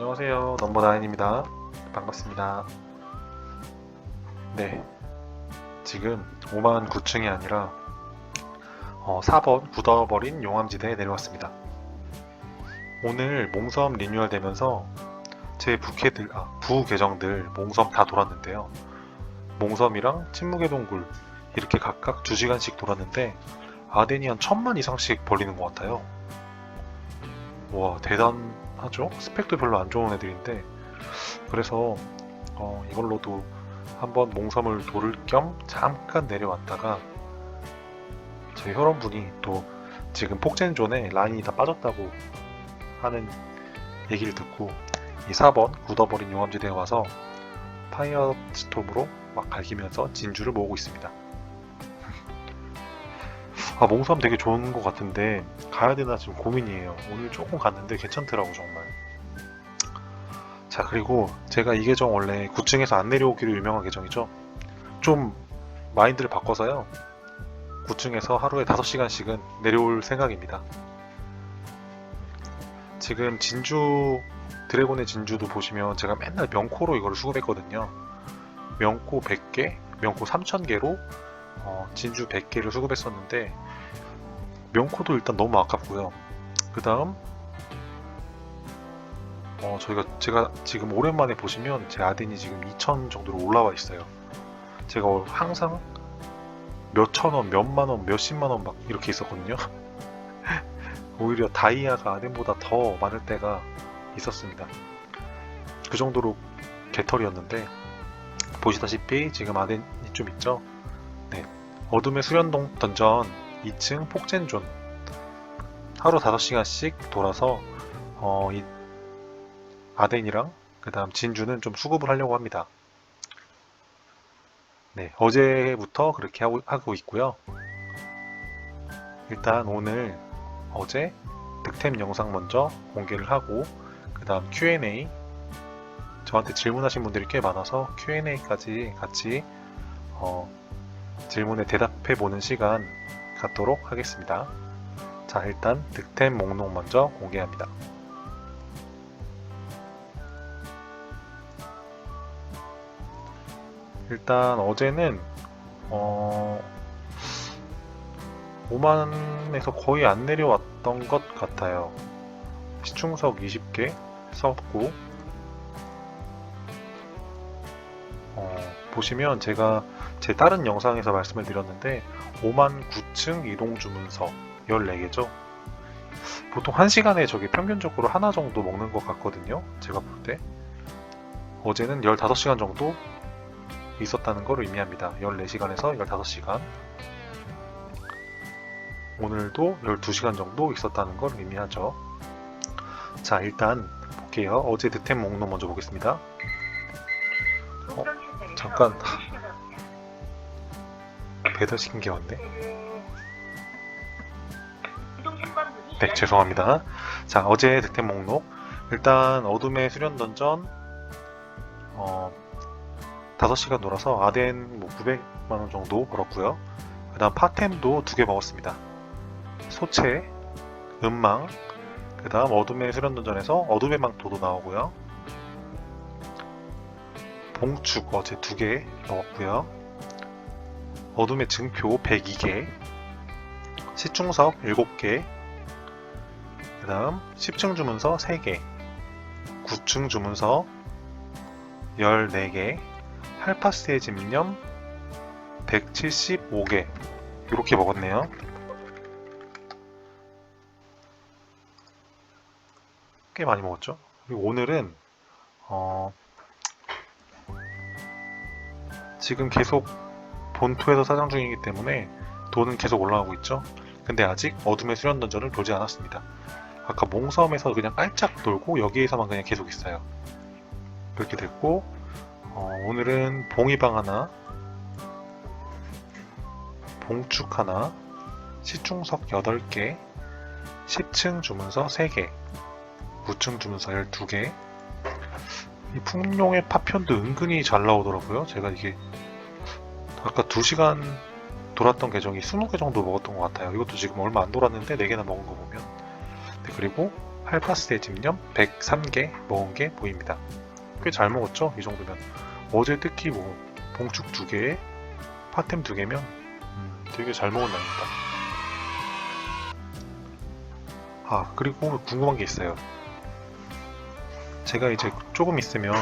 안녕하세요. 넘버나인입니다. 반갑습니다. 네. 지금 5만 9층이 아니라 어, 4번 굳어버린 용암지대에 내려왔습니다. 오늘 몽섬 리뉴얼 되면서 제 부캐들, 아, 부 계정들 몽섬 다 돌았는데요. 몽섬이랑 침묵의 동굴 이렇게 각각 2시간씩 돌았는데 아덴이 한 천만 이상씩 벌리는 것 같아요. 와, 대단 하죠? 스펙도 별로 안 좋은 애들인데 그래서 어, 이걸로도 한번 몽섬을 도를 겸 잠깐 내려왔다가 저희 혈원분이 또 지금 폭젠존에 라인이 다 빠졌다고 하는 얘기를 듣고 이 4번 굳어버린 용암지대에 와서 파이어 스톰으로 막 갈기면서 진주를 모으고 있습니다. 아 몽섬 되게 좋은 것 같은데 가야 되나 지금 고민이에요. 오늘 조금 갔는데 괜찮더라고 정말. 자 그리고 제가 이 계정 원래 9층에서 안 내려오기로 유명한 계정이죠. 좀 마인드를 바꿔서요. 9층에서 하루에 5시간씩은 내려올 생각입니다. 지금 진주 드래곤의 진주도 보시면 제가 맨날 명코로 이걸 수급했거든요. 명코 100개, 명코 3000개로 어, 진주 100개를 수급했었는데 명코도 일단 너무 아깝고요. 그 다음 어, 저희가 제가 지금 오랜만에 보시면 제 아덴이 지금 2000 정도로 올라와 있어요. 제가 항상 몇천 원, 몇만 원, 몇십만 원 막 이렇게 있었거든요. 오히려 다이아가 아덴보다 더 많을 때가 있었습니다. 그 정도로 개털이었는데 보시다시피 지금 아덴이 좀 있죠. 네, 어둠의 수련동 던전 2층 폭젠존 하루 5시간씩 돌아서 어, 이 아덴이랑 그 다음 진주는 좀 수급을 하려고 합니다. 네, 어제부터 그렇게 하고, 하고 있고요. 일단 오늘 어제 득템 영상 먼저 공개를 하고 그 다음 Q&A 저한테 질문하신 분들이 꽤 많아서 Q&A까지 같이 어, 질문에 대답해 보는 시간 갖도록 하겠습니다. 자 일단 득템 목록 먼저 공개합니다. 일단 어제는 어 5만에서 거의 안 내려왔던 것 같아요. 시충석 20개 썼고 어, 보시면 제가 제 다른 영상에서 말씀을 드렸는데 5만 9층 이동 주문서 14개죠. 보통 1시간에 저게 평균적으로 하나 정도 먹는 것 같거든요. 제가 볼 때. 어제는 15시간 정도 있었다는 걸 의미합니다. 14시간에서 15시간. 오늘도 12시간 정도 있었다는 걸 의미하죠. 자, 일단 볼게요. 어제 득템 목록 먼저 보겠습니다. 어, 잠깐. 게 왔네. 네, 죄송합니다. 자, 어제 득템 목록. 일단 어둠의 수련 던전 어, 5시간 놀아서 아덴 뭐 900만원 정도 벌었고요. 그 다음 파템도 두 개 먹었습니다. 소체, 음망, 그 다음 어둠의 수련 던전에서 어둠의 망토도 나오고요. 봉축 어제 두 개 먹었고요. 어둠의 증표 102개, 시충석 7개, 그 다음 10층 주문서 3개, 9층 주문서 14개, 할파스의 집념 175개 이렇게 먹었네요. 꽤 많이 먹었죠. 그리고 오늘은 어, 지금 계속 본토에서 사장 중이기 때문에 돈은 계속 올라가고 있죠. 근데 아직 어둠의 수련 던전을 돌지 않았습니다. 아까 몽섬에서 그냥 깔짝 돌고 여기에서만 그냥 계속 있어요. 그렇게 됐고 어, 오늘은 봉이방 하나, 봉축 하나, 시충석 8개, 10층 주문서 3개, 9층 주문서 12개. 이 풍룡의 파편도 은근히 잘 나오더라고요. 제가 이게 아까 2시간 돌았던 계정이 20개 정도 먹었던 것 같아요. 이것도 지금 얼마 안 돌았는데 4개나 먹은 거 보면. 네, 그리고 할파스의 집념 103개 먹은 게 보입니다. 꽤 잘 먹었죠? 이 정도면. 어제 특히 뭐 봉축 2개에 파템 2개면 음, 되게 잘 먹은 날입니다. 아 그리고 궁금한 게 있어요. 제가 이제 조금 있으면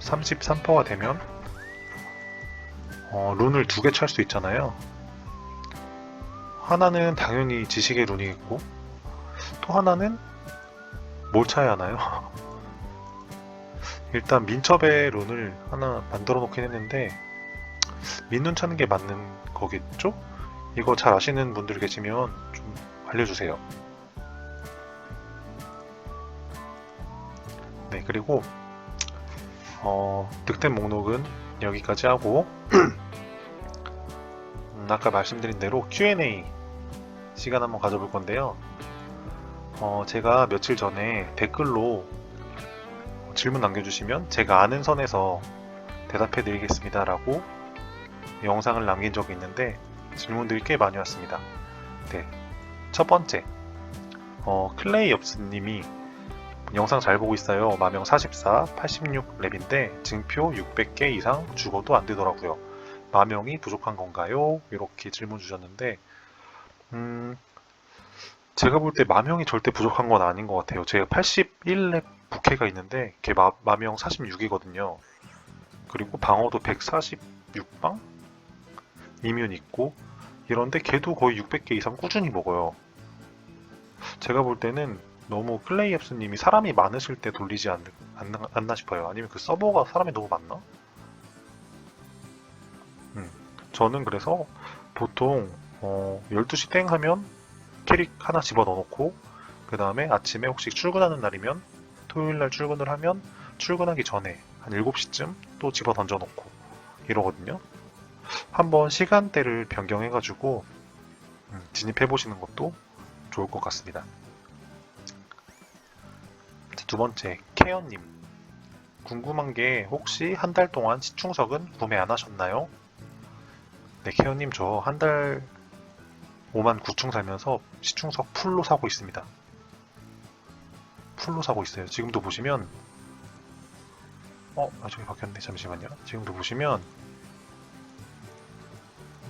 33%가 되면 어, 룬을 두 개 찰 수 있잖아요. 하나는 당연히 지식의 룬이겠고 또 하나는 뭘 차야 하나요? 일단 민첩의 룬을 하나 만들어 놓긴 했는데 민눈 차는 게 맞는 거겠죠? 이거 잘 아시는 분들 계시면 좀 알려주세요. 네 그리고 어, 득템 목록은 여기까지 하고 음, 아까 말씀드린 대로 Q&A 시간 한번 가져볼 건데요. 어, 제가 며칠 전에 댓글로 질문 남겨주시면 제가 아는 선에서 대답해 드리겠습니다 라고 영상을 남긴 적이 있는데 질문들이 꽤 많이 왔습니다. 네. 첫 번째, 어, 클레이 엽스님이 영상 잘 보고 있어요. 마명 44, 86랩인데 증표 600개 이상 죽어도 안 되더라고요. 마명이 부족한 건가요? 이렇게 질문 주셨는데 음, 제가 볼 때 마명이 절대 부족한 건 아닌 것 같아요. 제가 81렙 부캐가 있는데 걔 마, 마명 46이거든요. 그리고 방어도 146방? 이면 있고 이런데 걔도 거의 600개 이상 꾸준히 먹어요. 제가 볼 때는 너무 클레이 앱스님이 사람이 많으실 때 돌리지 않, 않나, 않나 싶어요. 아니면 그 서버가 사람이 너무 많나? 음, 저는 그래서 보통 어, 12시 땡 하면 캐릭 하나 집어 넣어놓고 그 다음에 아침에 혹시 출근하는 날이면 토요일 날 출근을 하면 출근하기 전에 한 7시쯤 또 집어 던져놓고 이러거든요. 한번 시간대를 변경해가지고 음, 진입해보시는 것도 좋을 것 같습니다. 두 번째, 케어님. 궁금한 게 혹시 한 달 동안 시충석은 구매 안 하셨나요? 네, 케어님 저 한 달 5만 9충 살면서 시충석 풀로 사고 있습니다. 풀로 사고 있어요. 지금도 보시면 어, 아, 저기 바뀌었네. 잠시만요. 지금도 보시면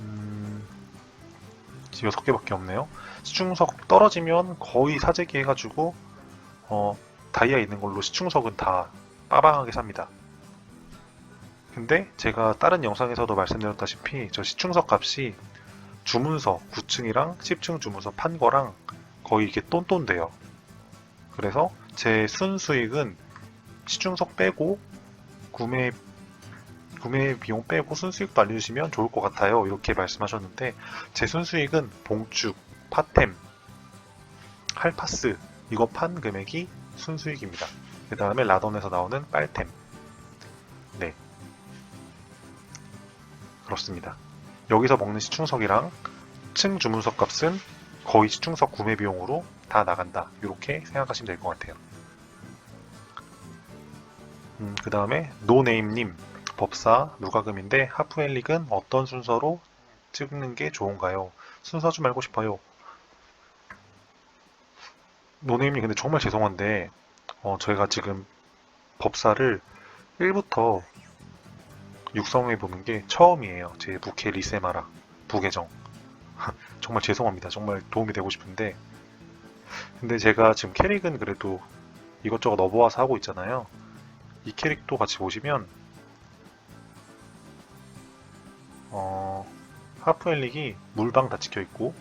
음, 6개밖에 없네요. 시충석 떨어지면 거의 사재기 해가지고 어, 다이아 있는 걸로 시충석은 다 빠방하게 삽니다. 근데 제가 다른 영상에서도 말씀드렸다시피 저 시충석 값이 주문서 9층이랑 10층 주문서 판 거랑 거의 이게 똔똔 돼요. 그래서 제 순수익은 시충석 빼고 구매 구매 비용 빼고 순수익도 알려주시면 좋을 것 같아요. 이렇게 말씀하셨는데 제 순수익은 봉축, 파템, 할파스 이거 판 금액이 순수익입니다. 그 다음에 라던에서 나오는 빨템. 그렇습니다. 여기서 먹는 시충석이랑 층 주문석 값은 거의 시충석 구매 비용으로 다 나간다. 이렇게 생각하시면 될 것 같아요. 음, 그 다음에 노네임님 법사 누가금인데 하프엘릭은 어떤 순서로 찍는 게 좋은가요? 순서 좀 알고 싶어요. 노네임님 근데 정말 죄송한데 어, 저희가 지금 법사를 1부터 육성해 보는 게 처음이에요. 제 부캐 리세마라 부계정 정말 죄송합니다. 정말 도움이 되고 싶은데 근데 제가 지금 캐릭은 그래도 이것저것 넣어보아서 하고 있잖아요. 이 캐릭도 같이 보시면 어, 하프 엘릭이 물방 다 찍혀 있고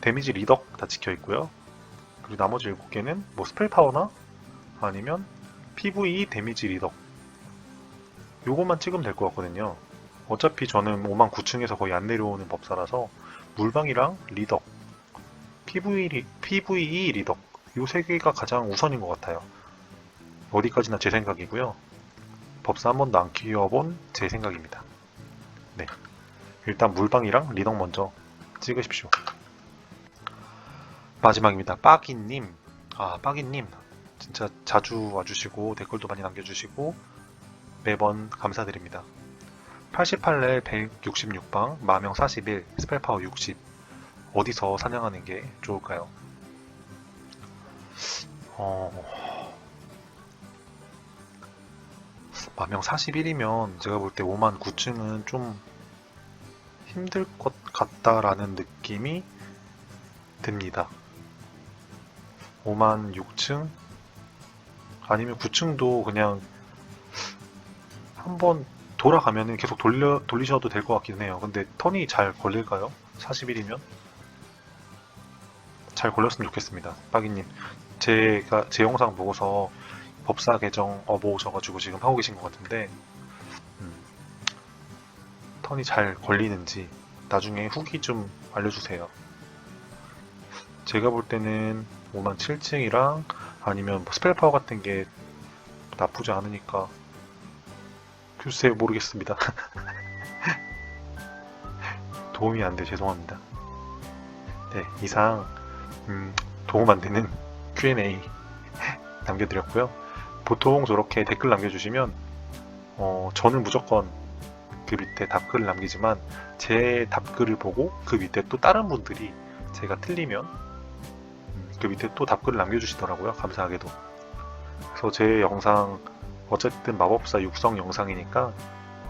데미지 리덕 다 찍혀 있고요. 그리고 나머지 7개는 뭐 스펠 파워나 아니면 PVE 데미지 리덕 요것만 찍으면 될 것 같거든요. 어차피 저는 5만 9층에서 거의 안 내려오는 법사라서 물방이랑 리덕, PVE, 리, PVE 리덕 요 세 개가 가장 우선인 것 같아요. 어디까지나 제 생각이고요. 법사 한 번도 안 키워본 제 생각입니다. 네. 일단 물방이랑 리덕 먼저 찍으십시오. 마지막입니다. 빠기님. 아, 빠기님. 진짜 자주 와주시고 댓글도 많이 남겨주시고 매번 감사드립니다. 88렐 166방, 마명 41, 스펠파워 60. 어디서 사냥하는 게 좋을까요? 어... 만명 41이면 제가 볼 때 5만 9층은 좀 힘들 것 같다라는 느낌이 듭니다. 5만 6층? 아니면 9층도 그냥 한번 돌아가면은 계속 돌려, 돌리셔도 될 것 같긴 해요. 근데 턴이 잘 걸릴까요? 41이면? 잘 걸렸으면 좋겠습니다. 빠기님. 제가, 제 영상 보고서 법사 계정 업어오셔가지고 지금 하고 계신 것 같은데, 음, 턴이 잘 걸리는지 나중에 후기 좀 알려주세요. 제가 볼 때는 5만 7층이랑 아니면 뭐 스펠 파워 같은 게 나쁘지 않으니까 글쎄 모르겠습니다. 도움이 안 돼 죄송합니다. 네 이상 음, 도움 안 되는 Q&A 남겨드렸고요. 보통 저렇게 댓글 남겨주시면 어, 저는 무조건 그 밑에 답글을 남기지만 제 답글을 보고 그 밑에 또 다른 분들이 제가 틀리면 음, 그 밑에 또 답글을 남겨주시더라고요. 감사하게도. 그래서 제 영상 어쨌든 마법사 육성 영상이니까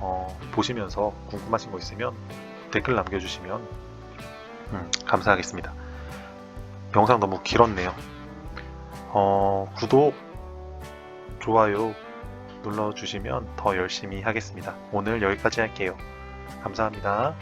어, 보시면서 궁금하신 거 있으면 댓글 남겨주시면 음, 감사하겠습니다. 영상 너무 길었네요. 어, 구독, 좋아요 눌러주시면 더 열심히 하겠습니다. 오늘 여기까지 할게요. 감사합니다.